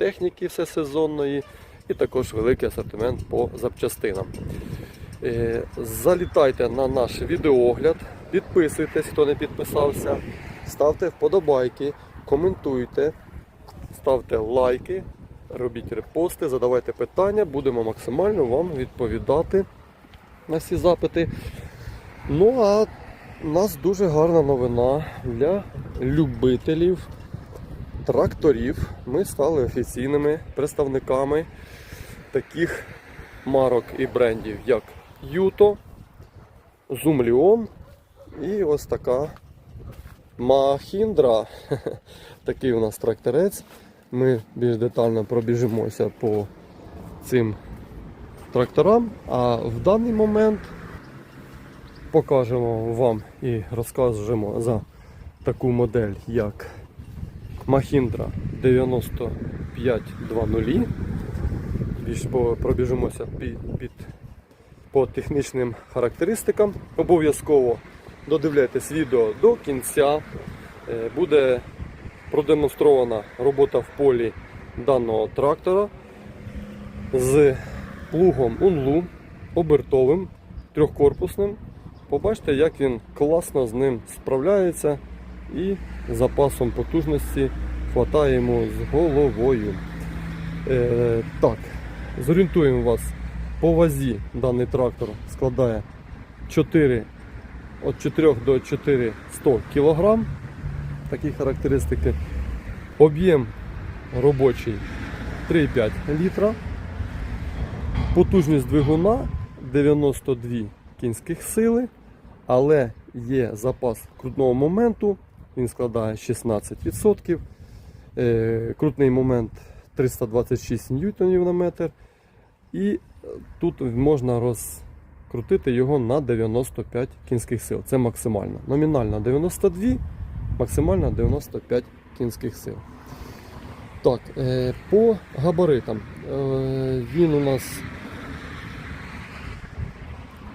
техніки всесезонної і також великий асортимент по запчастинам. Е, Залітайте на наш відеоогляд, підписуйтесь, хто не підписався, ставте вподобайки, коментуйте, ставте лайки, робіть репости, задавайте питання, будемо максимально вам відповідати на всі запити. Ну а у нас дуже гарна новина для любителів тракторів. Ми стали офіційними представниками таких марок і брендів, як Юто, Зумліон і ось така Махіндра. Такий у нас тракторець. Ми більш детально пробіжимося по цим тракторам, а в даний момент покажемо вам і розкажемо за таку модель, як Mahindra 9520. Більш пробіжимося під, під, по технічним характеристикам. Обов'язково додивляйтесь відео до кінця. Е, Буде продемонстрована робота в полі даного трактора з плугом Унлу обертовим, трьохкорпусним. Побачите, як він класно з ним справляється і запасом потужності хватає йому з головою. Е, так, зорієнтуємо вас по вазі даний трактор складає 4, від 4 до 400 кг. Такі характеристики. Об'єм робочий 3,5 літра. Потужність двигуна 92 кінських сили, але є запас крутного моменту, він складає 16%. Е, Крутний момент 326 ньютонів на метр. І тут можна розкрутити його на 95 кінських сил. Це максимально. Номінально 92, максимально 95 кінських сил. Так, е, по габаритам. Е, він у нас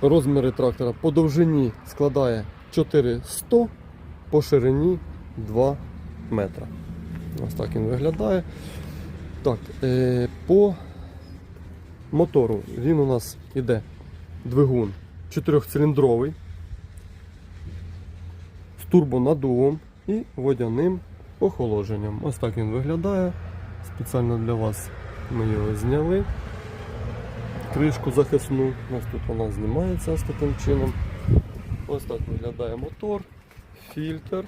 розміри трактора по довжині складає 400, по ширині 2 метра. Ось так він виглядає. Так, е, по мотору він у нас іде двигун 4-циліндровий з турбонадувом і водяним охолодженням. Ось так він виглядає. Спеціально для вас ми його зняли. Кришку захисну. Ось тут вона знімається ось таким чином. Ось так виглядає мотор, фільтр.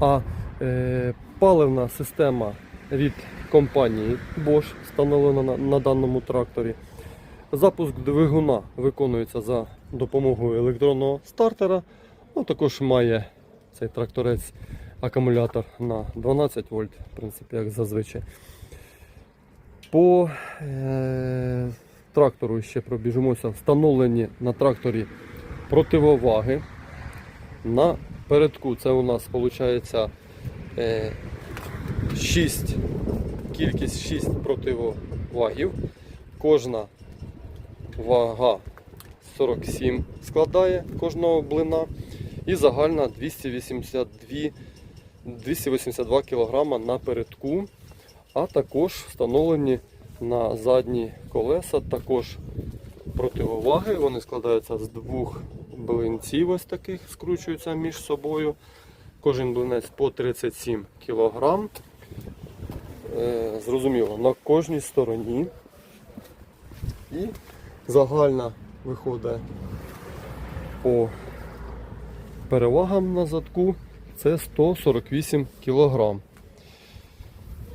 А е, паливна система від компанії Bosch встановлена на, на даному тракторі. Запуск двигуна виконується за допомогою електронного стартера. Ну, також має цей тракторець акумулятор на 12 вольт, в принципі, як зазвичай. По е, трактору ще пробіжимося. Встановлені на тракторі противоваги. На передку це у нас виходить е, 6, кількість 6 противовагів. Кожна вага 47 складає кожного блина і загальна 282, 282 кг на передку, а також встановлені на задні колеса також противоваги. Вони складаються з двох блинців ось таких, скручуються між собою. Кожен блинець по 37 кг. Е, зрозуміло, на кожній стороні. І загальна виходить по перевагам на задку це 148 кг.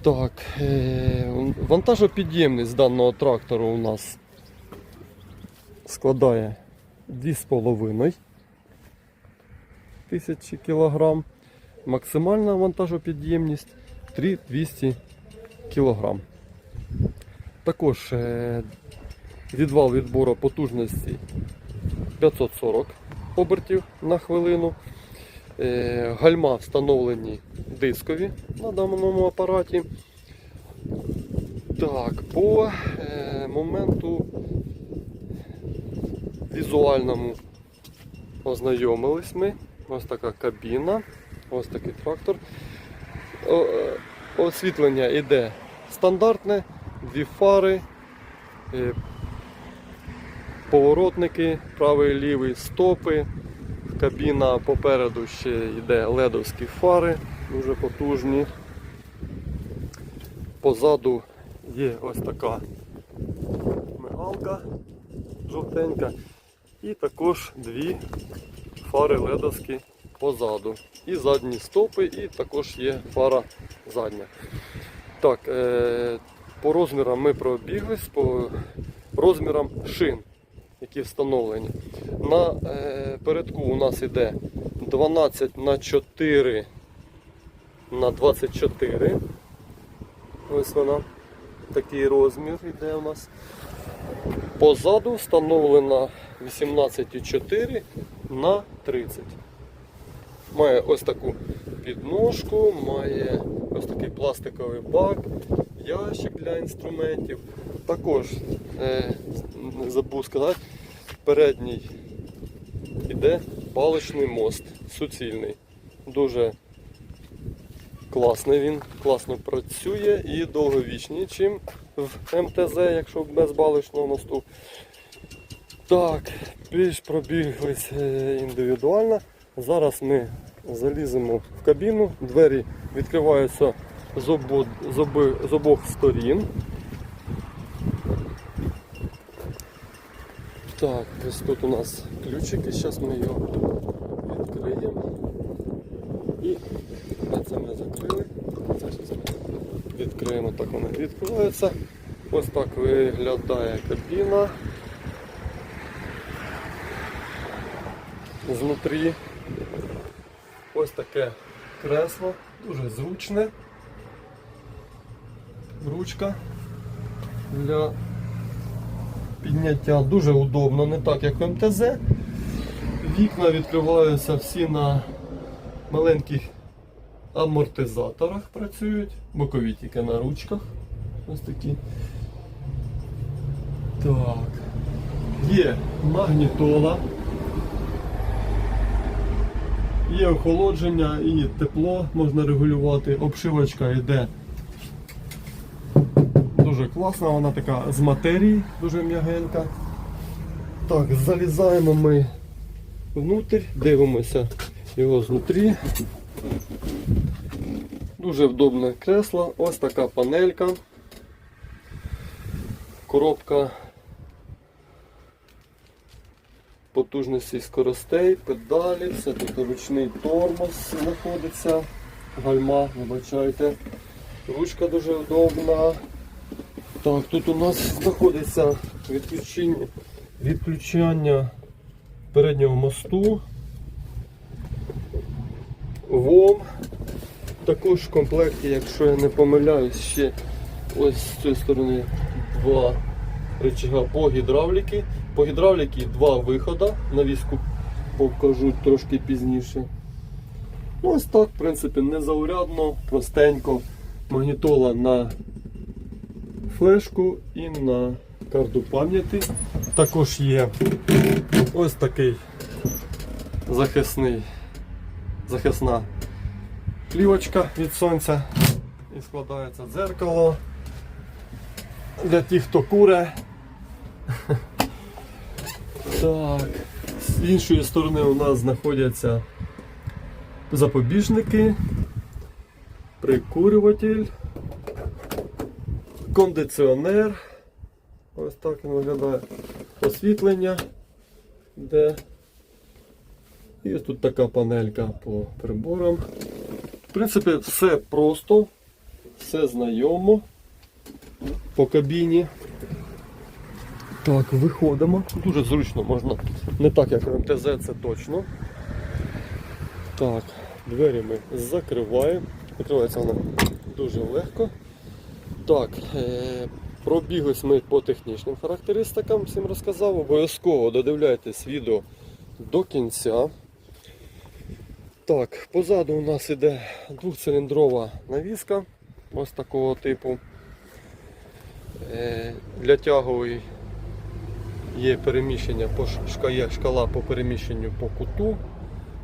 Так, е, вантажопідємність даного трактору у нас складає 2,5 тисячі кг. Максимальна вантажопідємність 3200 кг. Також е, відвал відбору потужності 540 обертів на хвилину. Е, Гальма встановлені дискові на даному апараті. Так, по е, моменту візуальному ознайомились ми. Ось така кабіна, ось такий трактор. Е, Освітлення йде стандартне, дві фари, е, поворотники, правий лівий стопи. Кабіна попереду ще йде ледовські фари, дуже потужні. Позаду є ось така мигалка жовтенька. І також дві фари ледовські позаду. І задні стопи, і також є фара задня. Так, е- по розмірам ми пробіглись, по розмірам шин, які встановлені. На е- передку у нас іде 12 на 4 на 24. Ось вона. Такий розмір йде у нас. Позаду встановлена 18,4 на 30. Має ось таку підножку, має ось такий пластиковий бак, ящик для інструментів. Також не забув сказати, передній іде паличний мост суцільний. Дуже класний він, класно працює і довговічний, чим в МТЗ, якщо без баличного мосту. Так, більш пробіглись е, індивідуально. Зараз ми заліземо в кабіну, двері відкриваються з, обо, з, оби, з обох сторін. Так, ось тут у нас ключики, зараз ми його відкриємо. І це ми закрили. Це відкриємо, так вони відкриваються. Ось так виглядає кабіна. Знутрі ось таке кресло, дуже зручне. Ручка для підняття дуже удобно, не так як в МТЗ. Вікна відкриваються всі на маленьких амортизаторах працюють, бокові тільки на ручках. Ось такі. Так. Є магнітола. Є охолодження і тепло можна регулювати. Обшивочка йде дуже класна, вона така з матерії, дуже м'ягенька. Так, залізаємо ми внутрь, дивимося його знутрі. Дуже вдобне кресло, ось така панелька. Коробка потужності скоростей, педалі, все тут ручний тормоз знаходиться, гальма, вибачайте. Ручка дуже удобна. Так, тут у нас знаходиться відключення, відключання переднього мосту. ВОМ. Також в комплекті, якщо я не помиляюсь, ще ось з цієї сторони два рычага по гідравліки. По гідравліки два виходи. Навіску покажу трошки пізніше. Ну, Ось так, в принципі, незаурядно, простенько. Магнітола на флешку і на карту пам'яті. Також є ось такий захисний, захисна плівочка від сонця. І складається дзеркало для тих, хто куре. Так, з іншої сторони у нас знаходяться запобіжники, прикурюватель, кондиціонер. Ось так він виглядає. Освітлення, де. І тут така панелька по приборам. В принципі, все просто, все знайомо по кабіні. Так, виходимо. Дуже зручно можна. Не так, як в МТЗ, це точно. Так, двері ми закриваємо. Закривається вона дуже легко. Так, е- пробіглись ми по технічним характеристикам, всім розказав. Обов'язково додивляйтесь відео до кінця. Так, позаду у нас іде двохциліндрова навіска ось такого типу. Е, Для тягової Є переміщення ш- шкала по переміщенню по куту,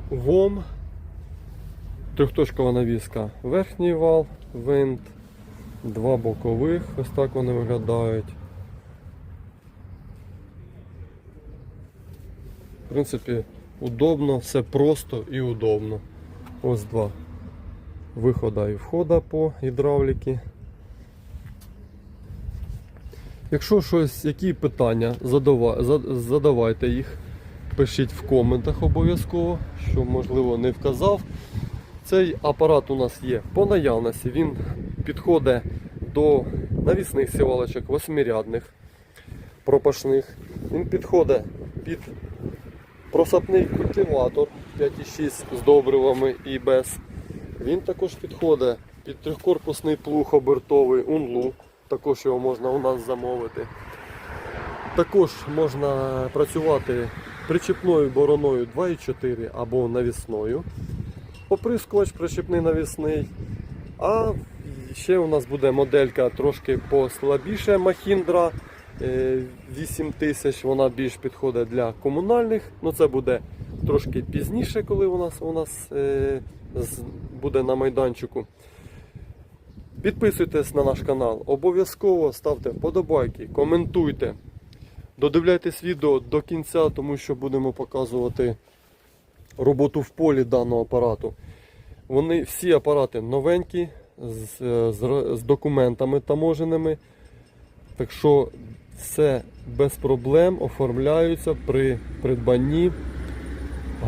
ВОМ, трьохточкова навіска, верхній вал, винт, два бокових, ось так вони виглядають. В принципі, удобно, все просто і удобно. Ось два вихода і входа по гідравліки. Якщо щось, які питання, задавайте їх, пишіть в коментах обов'язково, що можливо не вказав. Цей апарат у нас є по наявності. Він підходить до навісних сівалочок восьмирядних, пропашних. Він підходить під просапний культиватор 5,6 з добривами і без. Він також підходить під трьохкорпусний плуг обертовий унлу. Також його можна у нас замовити. Також можна працювати причіпною бороною 2,4 або навісною. Оприскувач причіпний навісний. А ще у нас буде моделька трошки послабіше Махіндра 8000. Вона більш підходить для комунальних. Ну це буде трошки пізніше, коли у нас, у нас е, буде на майданчику. Підписуйтесь на наш канал, обов'язково ставте вподобайки, коментуйте. Додивляйтесь відео до кінця, тому що будемо показувати роботу в полі даного апарату. Вони всі апарати новенькі, з, е, з, з документами таможеними. Так що все без проблем оформляються при придбанні